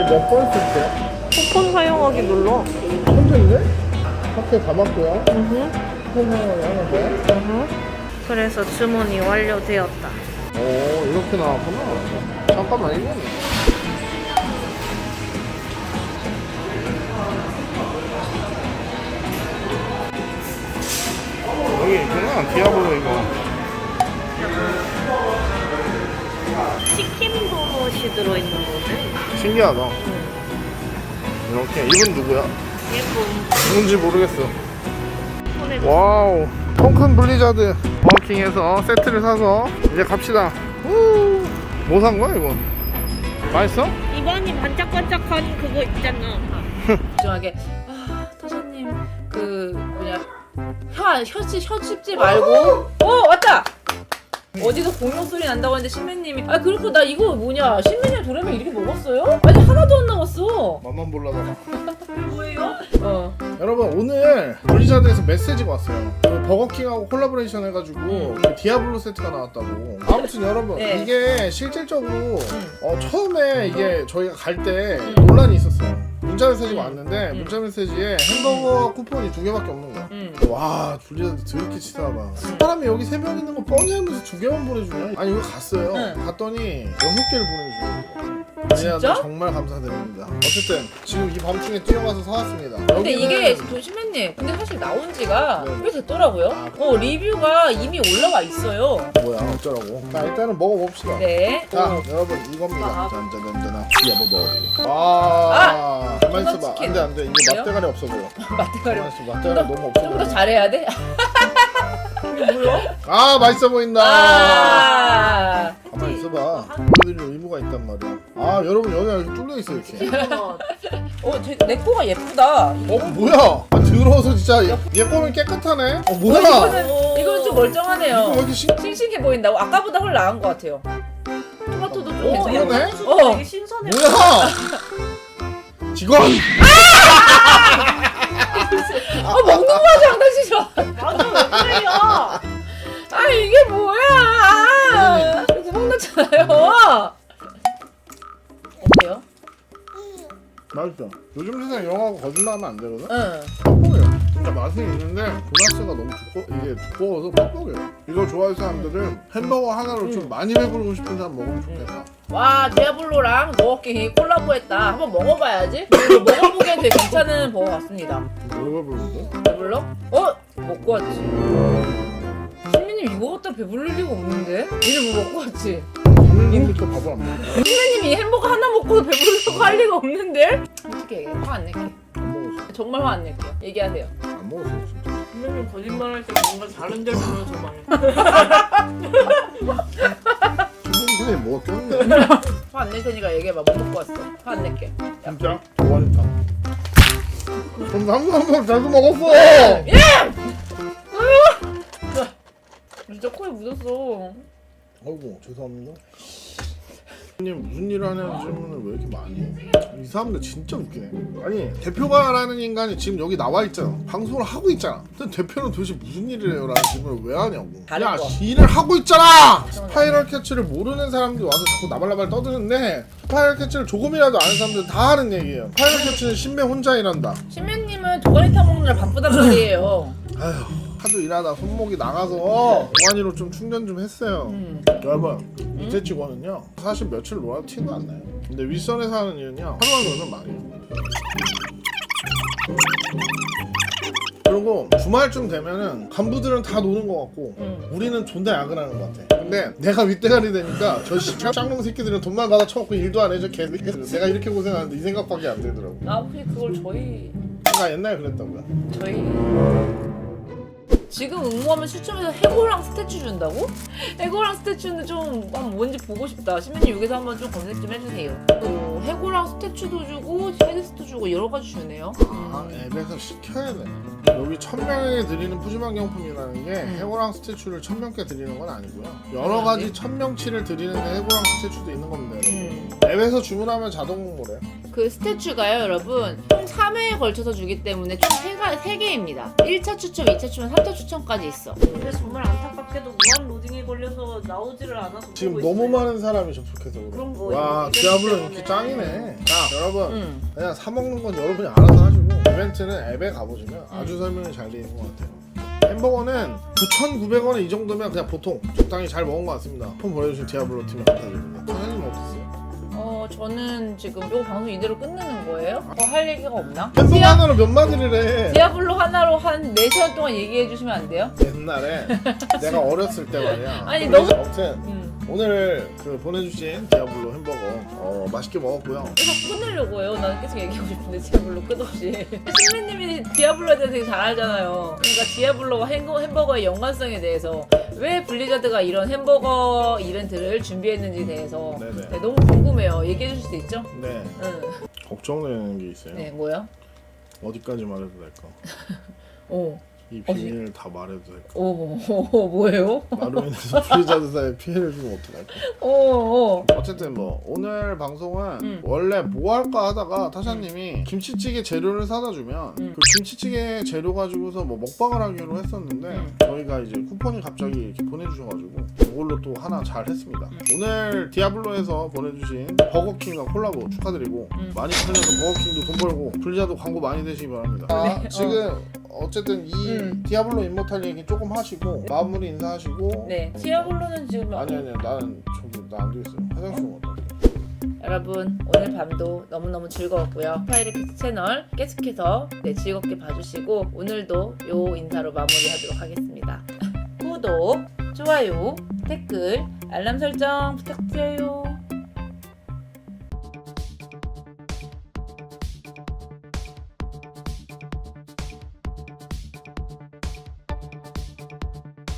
이게 몇번 쓸게요? 쿠폰 사용하기 눌러. 현재인데? 학교 다 맞고요. 으흠, 쿠폰 사용을 하는데. 으흠. 그래서 주문이 완료되었다. 오, 이렇게 나왔구나. 잠깐만, 이거. 여기 있구나, 디아블로 이거. 치킨 도넛이 들어있는 거지? 신기하다. 이렇게. 이분 누구야? 예쁨. 누군지 모르겠어. 손에 와우. 통큰 블리자드 버킹에서 세트를 사서 이제 갑시다. 뭐산 거야, 이거? 맛있어? 입안이 반짝반짝한 그거 있잖아. 집중하게 아 타사님 그 뭐냐 혀, 혀, 씹- 혀 씹지 말고 어 왔다 어디서 공룡 소리 난다고 했는데 신매님이 아 그렇고 나 이거 뭐냐 신매님 도라면 이렇게 먹었어요? 아직 하나도 안 남았어 맛만 볼라다가. 뭐예요? 어 여러분 오늘 블리자드에서 메시지가 왔어요. 그 버거킹하고 콜라보레이션 해가지고 그 디아블로 세트가 나왔다고. 아무튼 여러분 네. 이게 실질적으로 어, 처음에 이게 저희가 갈 때 논란이 있었어요. 문자 메시지가 왔는데 문자 메시지에 햄버거 쿠폰이 두 개밖에 없는 거야. 음. 와 블리자드 드럽게 치사하다. 사람이 여기 세 명 있는 거 뻔히 하면서 두 개만 보내주냐? 아니 여기 갔어요. 응. 갔더니 여섯 개를 보내주는 진짜? 정말 감사드립니다. 어쨌든 지금 이 밤중에 뛰어가서 사왔습니다. 근데 여기는 이게 저 신매님 근데 사실 나온 지가 네. 꽤 됐더라고요 아, 어 리뷰가 이미 올라와 있어요 뭐야 어쩌라고? 자 일단은 먹어봅시다. 네자 오. 여러분 이겁니다. 아. 짠짠짠짠 디아보보. 아, 가만 있어봐. 안돼 안돼 그래요? 맛대가리 없어 보여. 맛대가리 가만 있어 맛대가리 너무 없어 좀더 보여. 잘해야 돼? 아 맛있어 보인다. 아 가만 있어봐. 보여드릴 의무가 있단 말이야. 아 여러분 이렇게 뚫려 있어 이렇게. 어, 제, 내 거가 예쁘다. 어 뭐야? 아, 들어서 진짜 얘, 얘 거는 깨끗하네. 어 뭐야? 이거는, 오. 이건 좀 이거 왜 멀쩡하네요. 이렇게 신? 싱싱해 보인다고? 아까보다 훨 나은 것 같아요. 토마토도 좀 어, 괜찮아요. 그러네? 어. 되게 신선해. 뭐야? 직원. 요즘 세상 영화가 거짓말하면 안 되거든. 응. 뻑뻑해요. 진짜 맛은 있는데 도나스가 너무 두꺼 이게 두꺼워서 뻑뻑해요. 이거 좋아하는 사람들은 햄버거 하나로 좀 많이 배부르고 싶은 사람 먹으면 좋겠다. 와, 디아블로랑 버거킹이 콜라보했다. 한번 먹어봐야지. 먹어보기엔 되게 괜찮은 버거 같습니다. 뭘 배부른데? 배불러? 어? 먹고 왔지. 신민님 이거 갖다 배부를 리가 없는데? 니네 뭐 먹고 왔지? 인부터 밥을 안 먹어. 신민님이 햄버거 하나 먹고도 배부르다고 할 리가 없는데? 어떻게 얘기해? 화 안 낼게. 안 먹었어. 정말 화 안 낼게요. 얘기하세요. 안 먹었어 진짜. 선생님 거짓말 할 때 뭔가 다른 데를 보면서 말해. 선생님 뭐가 꼈네. 화 안 낼 테니까 얘기해봐. 뭐 먹고 왔어? 화 안 낼게. 진짜? 좋아하니까. 그럼 나도 한번 자주 먹었어. 진짜 코에 묻었어. 아이고 죄송합니다. 님 무슨 일을 하냐는 질문을 왜 이렇게 많이 해? 이 사람들 진짜 웃기네. 아니 대표가라는 인간이 지금 여기 나와 있잖아. 방송을 하고 있잖아. 근데 대표는 도대체 무슨 일을 해요? 라는 질문을 왜 하냐고. 야 거. 일을 하고 있잖아. 스파이럴 캐치를 모르는 사람들이 와서 자꾸 나발나발 떠드는데 스파이럴 캐치를 조금이라도 아는 사람들은 다 하는 얘기예요. 스파이럴 캐치는 신배 혼자 일한다. 신민님은 도가니 타 먹느라 바쁘단 말이에요. 아휴 하도 일하다 손목이 나가서 동안이로 좀 충전 좀 했어요. 음. 여러분 밑에 직원은요 사실 며칠 놀아도 티도 안 나요. 근데 윗선에서 하는 일은요 하루만 놀면 많이 해요. 그리고 주말쯤 되면은 간부들은 다 노는 것 같고 음. 우리는 존나 야근하는 것 같아. 근데 내가 윗대가리 되니까 저 씨, 짱놈 새끼들은 돈만 받아 쳐먹고 일도 안 해줘 개새끼 내가 이렇게 고생하는데 이 생각밖에 안 들더라고. 아 혹시 그걸 저희 내가 옛날에 그랬다고요 저희 지금 응모하면 추첨해서 해고랑 스태츄 준다고? 해고랑 스태츄는 좀 뭔지 보고 싶다. 시민님 여기서 한번 좀 검색 좀 해주세요. 어, 해고랑 스태츄도 주고 헤드스도 주고 여러 가지 주네요. 아 앱에서 시켜야 돼 여기 천 명에 드리는 푸짐한 경품이라는 게 해고랑 스태츄를 천 명께 드리는 건 아니고요 여러 가지 천 명치를 드리는데 해고랑 스태츄도 있는 겁니다 여러분 음. 앱에서 주문하면 자동 응모래 그 스태츄가요, 여러분. 총 3회에 걸쳐서 주기 때문에 총 3가, 3개입니다. 1차 추첨, 2차 추첨, 3차 추첨까지 있어. 근데 정말 안타깝다. 밖에도 무한 로딩이 걸려서 나오지를 않아서 지금 너무 있어요. 많은 사람이 접속해서 그래. 그런 거와 이벤트 디아블로 때문에. 인기 짱이네. 자 여러분 응. 그냥 사 먹는 건 여러분이 알아서 하시고 이벤트는 앱에 가보시면 아주 설명이 잘 되어 있는 것 같아요. 햄버거는 9,900원에 이 정도면 그냥 보통 적당히 잘 먹은 것 같습니다. 폰 보내주신 디아블로 팀 감사드립니다. 사장님 어땠어요? 어 저는 지금 요 방송 이대로 끝내는 거예요? 더 할 얘기가 없나? 햄버거 디아, 하나로 몇 마디를 해? 디아블로 하나로 한 4시간 동안 얘기해 주시면 안 돼요? 옛날에 내가 어렸을 때 말이야. 아니, 그래서 너무- 아무튼 음. 오늘 그 보내주신 디아블로 햄버거 어, 맛있게 먹었고요. 계속 끊으려고 해요. 나는 계속 얘기하고 싶은데 디아블로 끝없이. 신민님이 디아블로에 대해서 되게 잘 알잖아요. 그러니까 디아블로와 햄버- 햄버거의 연관성에 대해서 왜 블리자드가 이런 햄버거 이벤트를 준비했는지에 대해서 네네. 네, 너무 궁금해요. 얘기해 주실 수 있죠? 네. 응. 걱정되는 게 있어요. 네, 뭐야? 어디까지 말해도 될까? 오, 이 비밀을 다 말해도 될까? 오, 오, 뭐예요? 나로 인해서 피해자들사에 피해를 주면 어떡할까? 오, 오. 어쨌든 뭐 오늘 방송은 음. 원래 뭐 할까 하다가 타샤님이 김치찌개 재료를 사다 주면 음. 그 김치찌개 재료 가지고서 뭐 먹방을 하기로 했었는데 음. 저희가 이제 쿠폰이 갑자기 이렇게 보내주셔가지고 이걸로 또 하나 잘 했습니다. 음. 오늘 디아블로에서 보내주신 버거킹과 콜라보 축하드리고 음. 많이 팔려서 버거킹도 돈 벌고 블리자드 광고 많이 되시기 바랍니다. 네. 아, 지금 어 쨌든 이 음. 디아블로 임모탈 얘기 조금 하시고 마무리 인사하시고 네, 디아블로는 지금 아니 아니 나는 저기 나안 되겠어요. 화장실 좀 갔다. 올게요. 여러분 오늘 밤도 너무너무 즐거웠고요. 파이레키스 채널 계속해서 네, 즐겁게 봐주시고 오늘도 요 인사로 마무리하도록 하겠습니다. 구독, 좋아요, 댓글, 알람 설정 부탁드려요.